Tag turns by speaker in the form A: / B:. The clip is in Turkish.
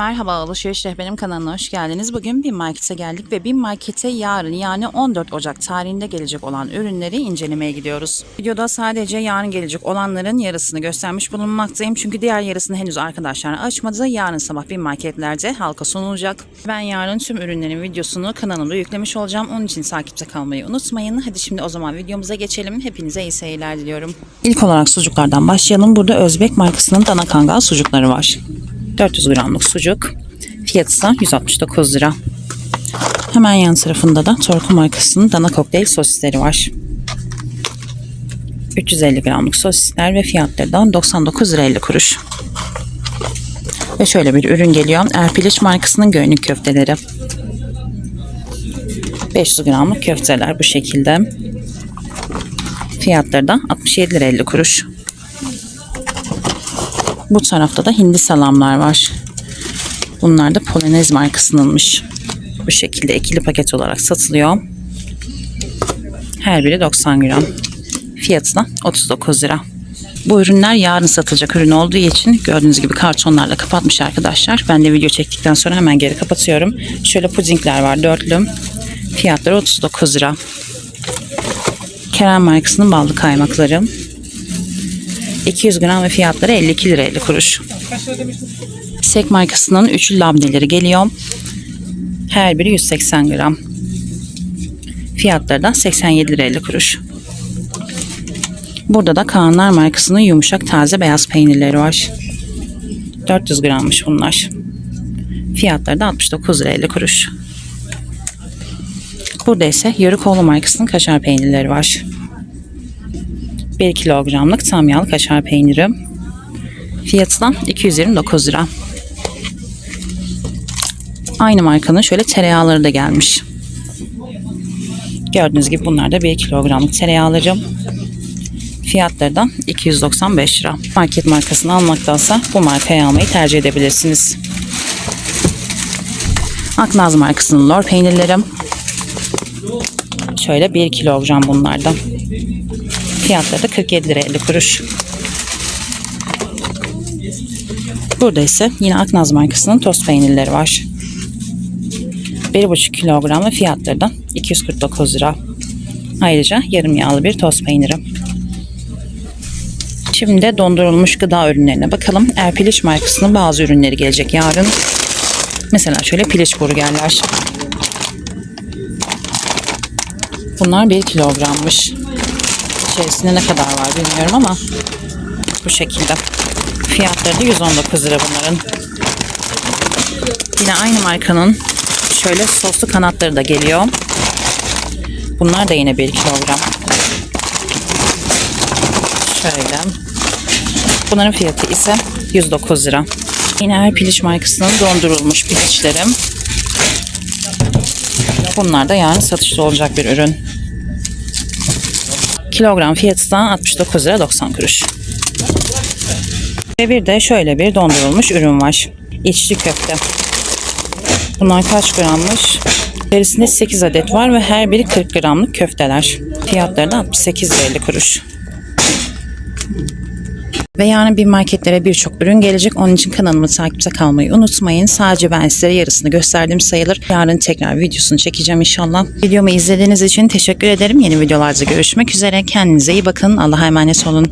A: Merhaba Alışveriş Rehberim kanalına hoş geldiniz. Bugün bir markete geldik ve bir markete yarın yani 14 Ocak tarihinde gelecek olan ürünleri incelemeye gidiyoruz. Videoda sadece yarın gelecek olanların yarısını göstermiş bulunmaktayım. Çünkü diğer yarısını henüz arkadaşlar açmadı. Yarın sabah bir marketlerde halka sunulacak. Ben yarın tüm ürünlerin videosunu kanalımda yüklemiş olacağım. Onun için takipte kalmayı unutmayın. Hadi şimdi o zaman videomuza geçelim. Hepinize iyi seyirler diliyorum. İlk olarak sucuklardan başlayalım. Burada Özbek markasının dana kangal sucukları var. 400 gramlık sucuk. Fiyatı ise 169 lira. Hemen yan tarafında da Torku markasının dana kokteyl sosisleri var. 350 gramlık sosisler ve fiyatları da 99 lira 50 kuruş. Ve şöyle bir ürün geliyor. Erpiliç markasının göynük köfteleri. 500 gramlık köfteler bu şekilde. Fiyatları da 67 lira 50 kuruş. Bu tarafta da hindi salamlar var. Bunlar da Polonez markasınınmış. Bu şekilde ikili paket olarak satılıyor. Her biri 90 gram. Fiyatı da 39 lira. Bu ürünler yarın satılacak ürün olduğu için gördüğünüz gibi kartonlarla kapatmış arkadaşlar. Ben de video çektikten sonra hemen geri kapatıyorum. Şöyle pudingler var dörtlü. Fiyatları 39 lira. Kerem markasının ballı kaymakları. 200 gram ve fiyatları 52 lira 50 kuruş. Sek markasının üçlü labneleri geliyor. Her biri 180 gram. Fiyatları da 87 lira 50 kuruş. Burada da Kaanlar markasının yumuşak taze beyaz peynirleri var. 400 grammış bunlar. Fiyatları da 69 lira 50 kuruş. Burada ise Yörükoğlu markasının kaşar peynirleri var. 1 kilogramlık tam yağlı kaşar peyniri. Fiyatı da 229 lira. Aynı markanın şöyle tereyağları da gelmiş. Gördüğünüz gibi bunlar da 1 kilogramlık tereyağları. Fiyatları da 295 lira. Market markasını almaktansa bu markayı almayı tercih edebilirsiniz. Aknaz markasının lor peynirleri. Şöyle 1 kilogram bunlardan. Fiyatları da 47 lira 50 kuruş. Burada ise yine Aknaz markasının tost peynirleri var. 1,5 kilogramlı fiyatları da 249 lira. Ayrıca yarım yağlı bir tost peyniri. Şimdi de dondurulmuş gıda ürünlerine bakalım. Erpiliç markasının bazı ürünleri gelecek yarın. Mesela şöyle piliç burgerler. Bunlar 1 kilogrammış. İçerisinde ne kadar var bilmiyorum ama bu şekilde. Fiyatları da 119 lira bunların. Yine aynı markanın şöyle soslu kanatları da geliyor. Bunlar da yine 1 kilogram. Şöyle. Bunların fiyatı ise 109 lira. Yine her piliç markasının dondurulmuş piliçlerim. Bunlar da yani satışta olacak bir ürün. Kilogram fiyatı da 69 lira 90 kuruş. Ve bir de şöyle bir dondurulmuş ürün var. İçli köfte. Bunlar kaç grammış? İçerisinde 8 adet var ve her biri 40 gramlık köfteler. Fiyatları da 68 lira 50 kuruş. Ve yani bir marketlere birçok ürün gelecek. Onun için kanalımı takipte kalmayı unutmayın. Sadece ben size yarısını gösterdim sayılır. Yarın tekrar videosunu çekeceğim inşallah. Videomu izlediğiniz için teşekkür ederim. Yeni videolarda görüşmek üzere. Kendinize iyi bakın. Allah'a emanet olun.